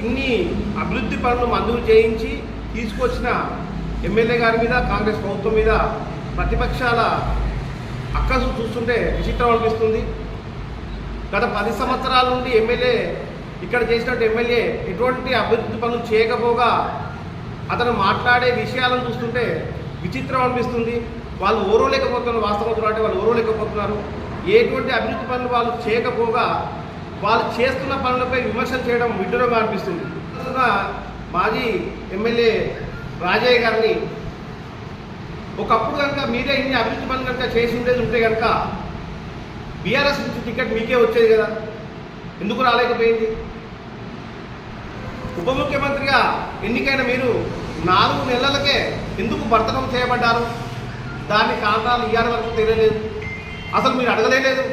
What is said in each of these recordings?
ఇన్ని అభివృద్ధి పనులు మంజూరు చేయించి తీసుకొచ్చిన ఎమ్మెల్యే గారి మీద కాంగ్రెస్ ప్రభుత్వం మీద ప్రతిపక్షాల అక్కసు చూస్తుంటే విచిత్రం అనిపిస్తుంది. గత పది సంవత్సరాల నుండి ఎమ్మెల్యే ఇక్కడ చేసినట్టు ఎమ్మెల్యే ఎటువంటి అభివృద్ధి పనులు చేయకపోగా అతను మాట్లాడే విషయాలను చూస్తుంటే విచిత్రం అనిపిస్తుంది. వాళ్ళు ఓరవలేకపోతున్నారు వాస్తవం చూడాలంటే వాళ్ళు ఓరవలేకపోతున్నారు. ఎటువంటి అభివృద్ధి పనులు వాళ్ళు చేయకపోగా వాళ్ళు చేస్తున్న పనులపై విమర్శలు చేయడం విడ్డూరంగా అనిపిస్తుంది. మాజీ ఎమ్మెల్యే రాజయ్య గారిని ఒకప్పుడు కనుక మీరే ఇన్ని అభివృద్ధి పనులు కనుక చేసి ఉండేది ఉంటే కనుక బీఆర్ఎస్ నుంచి టికెట్ మీకే వచ్చేది కదా. ఎందుకు రాలేకపోయింది? ఉప ముఖ్యమంత్రిగా ఎన్నికైన మీరు నాలుగు నెలలకే ఎందుకు భర్తనం చేయబడ్డారు? దాని కారణాలు ఇయ్యాల వరకు తెలియలేదు. అసలు మీరు అడగలేదు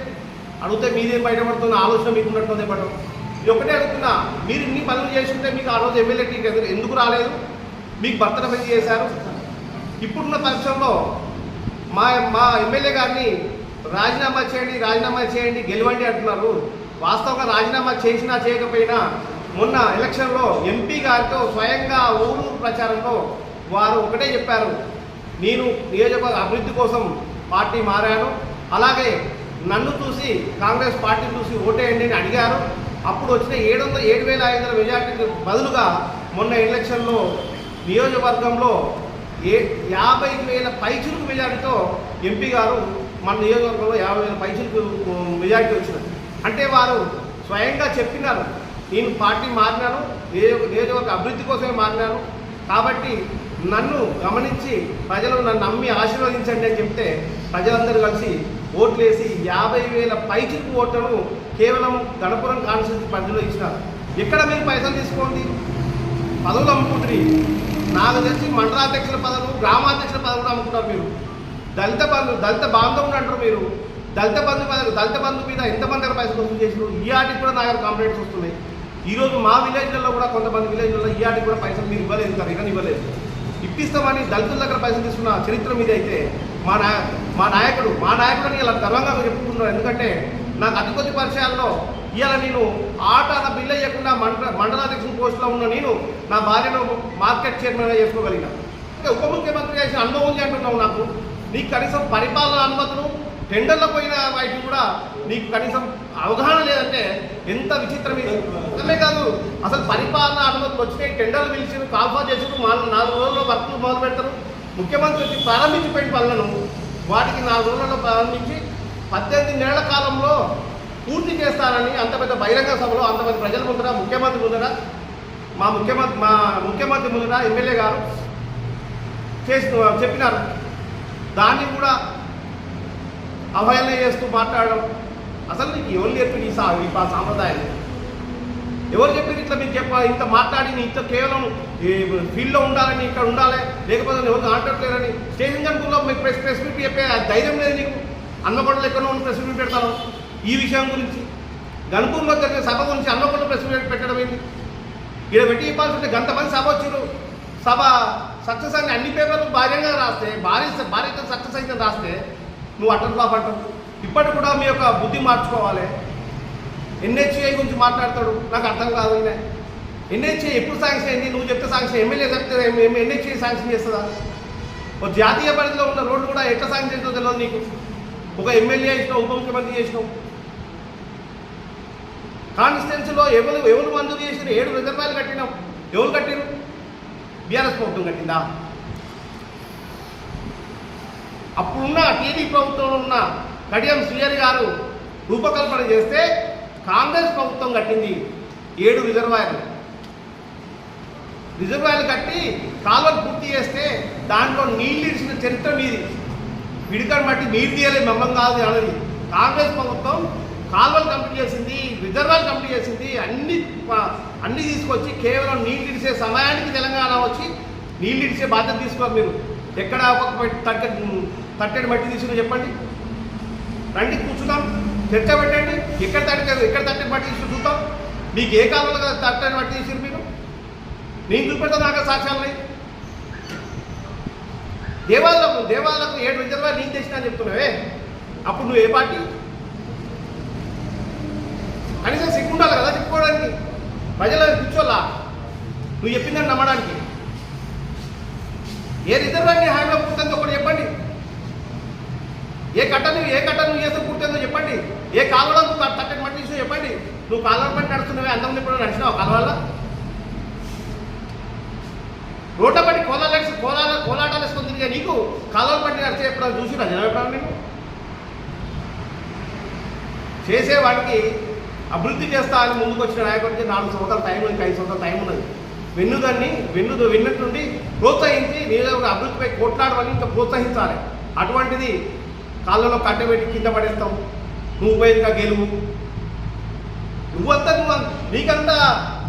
అడిగితే మీదే బయటపడుతున్న ఆలోచన మీకు ఉన్నట్టుందే పడడం ఇది ఒకటే అడుగుతున్నా మీరు ఇన్ని పనులు చేస్తుంటే మీకు ఆ రోజు ఎమ్మెల్యే టికెట్ ఎదురు- ఎందుకు రాలేదు? మీకు భర్తనం పెళ్ళి చేశారు. ఇప్పుడున్న పరిశ్రమలో మా మా ఎమ్మెల్యే గారిని రాజీనామా చేయండి రాజీనామా చేయండి గెలవండి అంటున్నారు. వాస్తవంగా రాజీనామా చేసినా చేయకపోయినా మొన్న ఎలక్షన్లో ఎంపీ గారితో స్వయంగా ఊరు ప్రచారంలో వారు ఒకటే చెప్పారు. నేను నియోజకవర్గ అభివృద్ధి కోసం పార్టీ మారాను. అలాగే నన్ను చూసి కాంగ్రెస్ పార్టీ చూసి ఓటేయండి అని అడిగారు. అప్పుడు వచ్చిన ఏడు వందల ఏడు వేల ఐదు వందల మెజార్టీకి బదులుగా మొన్న ఎలక్షన్లో నియోజకవర్గంలో ఏ యాభై వేల పైచులకు మెజార్టీతో ఎంపీ గారు మన నియోజకవర్గంలో యాభై వేల పైచులకు మెజార్టీ వచ్చింది. అంటే వారు స్వయంగా చెప్పినారు నేను పార్టీ మారినాను నియోజక నియోజకవర్గ అభివృద్ధి కోసమే మారినాను. కాబట్టి నన్ను గమనించి ప్రజలు నన్ను నమ్మి ఆశీర్వదించండి అని చెప్తే ప్రజలందరూ కలిసి ఓట్లేసి యాభై వేల పైచిలకు ఓట్లను కేవలం గణపురం కాన్స్టిట్యూన్సీ పరిధిలో ఇచ్చినారు. ఎక్కడ మీరు పైసలు తీసుకోండి? పదవులు అమ్ముకుంటుంది నాకు తెలిసి మండలాధ్యక్షుల పదవులు గ్రామాధ్యక్షుల పదవులు అమ్ముకుంటారు మీరు. దళిత బంధు దళిత బాంధవుడు అంటారు మీరు. దళిత బంధు పదవి దళిత బంధు మీద ఎంతమంది దగ్గర పైసలు వసూలు చేసినారు ఈ ఆటికి కూడా నా దగ్గర కంప్లైంట్స్ వస్తున్నాయి. ఈరోజు మా విలేజ్లలో కూడా కొంతమంది విలేజ్లలో ఈ ఆటికి కూడా పైసలు మీరు ఇవ్వలేదు సార్ ఇక ఇవ్వలేదు ఇప్పిస్తామని దళితుల దగ్గర పైసలు తీసుకున్న చరిత్ర మీద అయితే మా నాయ మా నాయకుడు మా నాయకుడిని ఇలా గర్వంగా చెప్పుకుంటున్నాను ఎందుకంటే నాకు అతి కొద్ది పరిచయాల్లో ఇవాళ నేను ఆట నా బిల్లు ఇవ్వకుండా మండ మండలాధ్యక్షుని పోస్టులో ఉన్న నేను నా భార్యను మార్కెట్ చైర్మన్గా చేసుకోగలిగిన. అంటే ఉప ముఖ్యమంత్రి చేసిన అనుభవం ఉంది అంటున్నావు నాకు నీకు కనీసం పరిపాలన అనుమతులు టెండర్లో పోయిన వాటిని కూడా నీకు కనీసం అవగాహన లేదంటే ఎంత విచిత్రం ఇది అదే కాదు అసలు పరిపాలన అనుమతులు వచ్చినాయి టెండర్లు పిలిచి కాల్ఫా చేసి నాలుగు రోజుల్లో వర్క్లు మొదలు పెడతారు. ముఖ్యమంత్రి వచ్చి ప్రారంభించిపోయిన పనులను వాటికి నాలుగు రోజులలో ప్రారంభించి పద్దెనిమిది నెలల కాలంలో పూర్తి చేస్తానని అంత పెద్ద బహిరంగ సభలో అంతమంది ప్రజల ముందర ముఖ్యమంత్రి ముందర మా ముఖ్యమంత్రి మా ముఖ్యమంత్రి ముందర ఎమ్మెల్యే గారు చేసిన చెప్పినారు. దాన్ని కూడా అవహేళన చేస్తూ మాట్లాడడం. అసలు నీకు ఎవరు చెప్పి నీ సా నీ సాంప్రదాయం ఎవరు చెప్పారు ఇట్లా మీకు చెప్ప ఇంత మాట్లాడి నీ ఇంత కేవలం ఈ ఫీల్డ్లో ఉండాలని ఇక్కడ ఉండాలి లేకపోతే ఎవరు మాట్లాడలేరని స్టేషన్ జంతువులో మీకు ప్రెస్ ప్రెస్ మీట్ చెప్పే ధైర్యం లేదు నీకు. అన్నకొండలు ఎక్కడో ఉన్న ప్రెస్ మీట్ పెడతాను ఈ విషయం గురించి. గణపూర్లో జరిగిన సభ గురించి అన్నకొండ ప్రెస్ మీట్ పెట్టడం ఏంటి? ఇక్కడ పెట్టి ఇవ్వాల్సి ఉంటే గంట మంది సభ వచ్చారు సభ సక్సెస్ అని అన్ని పేపర్లు భార్యంగా రాస్తే భారీ భార్యతో సక్సెస్ అయితే రాస్తే నువ్వు అటల్ ఫ్లాప్ అంటావు ఇప్పటికి కూడా మీ యొక్క బుద్ధి మార్చుకోవాలి. ఎన్హెచ్ఐ గురించి మాట్లాడతాడు. నాకు అర్థం కాదు ఈయన. ఎన్హెచ్ఐ ఎప్పుడు శాంక్షన్ అయింది? నువ్వు చెప్తే శాంక్షన్ ఎమ్మెల్యే చెప్తే ఎన్హెచ్ఐ శాంక్షన్ చేస్తుందా? ఒక జాతీయ పరిధిలో ఉన్న రోడ్డు కూడా ఎట్లా శాంక్షన్ చేస్తుందో తెలియదు నీకు. ఒక ఎమ్మెల్యే చేసినావు ఉప ముఖ్యమంత్రి చేసినావు. కాన్స్టిట్యున్సీలో ఎవరు ఎవరు మంజూరు చేసిన ఏడు రిజర్వాయర్లు కట్టినాం. ఎవరు కట్టిరు బీఆర్ఎస్ ప్రభుత్వం కట్టిందా? అప్పుడున్న టీడీ ప్రభుత్వంలో ఉన్న కడియం సుయర్ గారు రూపకల్పన చేస్తే కాంగ్రెస్ ప్రభుత్వం కట్టింది ఏడు రిజర్వాయర్లు. రిజర్వాయర్లు కట్టి కాలువలు పూర్తి చేస్తే దాంట్లో నీళ్ళు ఇచ్చిన చరిత్ర మీది. విడికడ మట్టి నీరు తీయలేదు మమ్మం కాదు అన్నది. కాంగ్రెస్ ప్రభుత్వం కాలువలు కంప్లీట్ చేసింది రిజర్వాయర్ కంప్లీట్ చేసింది అన్ని అన్ని తీసుకొచ్చి కేవలం నీళ్ళు ఇడిసే సమయానికి తెలంగాణ వచ్చి నీళ్ళు ఇడిసే బాధ్యత తీసుకోరు మీరు. ఎక్కడ ఒక తగ్గ తట్టెడు మట్టి తీసుకుని చెప్పండి. రండి కూర్చుందాం. చర్చ పెట్టండి. ఎక్కడ తట్టె ఎక్కడ తట్టెడు మట్టి తీసుకుని చూద్దాం. మీకు ఏ కాలంలో తట్టెడు మట్టి తీసుకుని మీరు? నేను చూపెడతా నాకు సాక్ష్యాలు దేవాలయం దేవాలయం ఏడు రిజర్వాయర్ నేను తెచ్చినా చెప్తున్నావే. అప్పుడు నువ్వు ఏ పార్టీ? కనీసం సిగ్గుండాలి కదా చెప్పుకోవడానికి. ప్రజల కూర్చోలా నువ్వు చెప్పిందని నమ్మడానికి. ఏ రిజర్వాయర్ని హామీలో పుట్టిందో ఒక చెప్పండి ఏ కట్టను ఏ కట్టను చేస్తే పుట్టిందో చెప్పండి. ఏ కాలువలో నువ్వు తట్టని మట్టి తీసో చెప్పండి. నువ్వు కాలువల పట్టి నడుస్తున్నావే అంతమంది ఇప్పుడు నడిచినావు కాలువల్లో? రోడ్ల పట్టి కోలాలు కోలాల కోలాటాలు వేసుకొని నీకు కాలువల పట్టి నడిచే ఎప్పుడు చూసినా జనం ఎప్పుడు నీకు చేసేవాడికి అభివృద్ధి చేస్తా అని ముందుకు వచ్చిన నాయకుడికి నాలుగు సంవత్సరాల టైం ఉంది ఐదు సంవత్సరాల టైం ఉన్నది. వెన్నుదాన్ని వెన్ను వెన్నట్టుండి ప్రోత్సహించి నియోజకవర్గ అభివృద్ధిపై కొట్లాడమని ఇంకా ప్రోత్సహించాలి. అటువంటిది కాళ్ళలో కట్టబెట్టి కింద పడేస్తాం. నువ్వు పోయేదిగా గెలువు? నువ్వంతా నువ్వు నీకంతా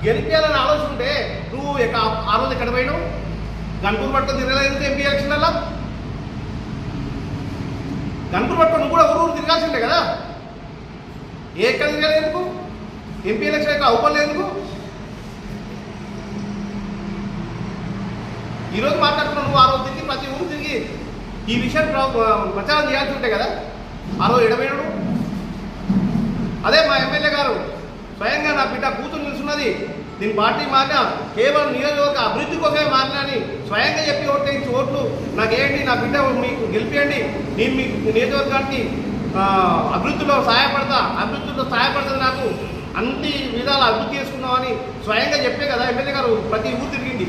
గెలిపేయాలని ఆలోచన ఉంటే నువ్వు ఇక ఆ రోజు ఎక్కడ పోయినావు? గన్పూర్ పట్టుకొని తిరగలేదు ఎంపీ ఎలక్షన్లలో గన్పూర్ పట్టుకొని నువ్వు కూడా ఊరు తిరగాల్సిందే కదా? ఏ ఎక్కడ తిరగలేదు ఎందుకు? ఎంపీ ఎలక్షన్ ఎక్కడ అవ్వలేదు ఎందుకు? ఈరోజు మాట్లాడుతున్నావు నువ్వు ఆ రోజు తిరిగి ప్రతి ఊరు తిరిగి ఈ విషయం ప్రచారం చేయాల్సి ఉంటే కదా? ఆ రోజు ఎడమైనడు అదే మా ఎమ్మెల్యే గారు స్వయంగా నా బిడ్డ కూతురు నిలుచున్నది దీని పార్టీ మారినా కేవలం నియోజకవర్గ అభివృద్ధి కోసమే మారినా అని స్వయంగా చెప్పి ఓట్లేయించి ఓట్లు నాకేయండి నా బిడ్డ మీకు గెలిపియండి. నేను మీకు నియోజకవర్గానికి అభివృద్ధిలో సహాయపడతా అభివృద్ధిలో సహాయపడుతుంది నాకు. అన్ని విధాలు అభివృద్ధి చేసుకున్నామని స్వయంగా చెప్పే కదా ఎమ్మెల్యే గారు ప్రతి ఊరు తిరిగింది.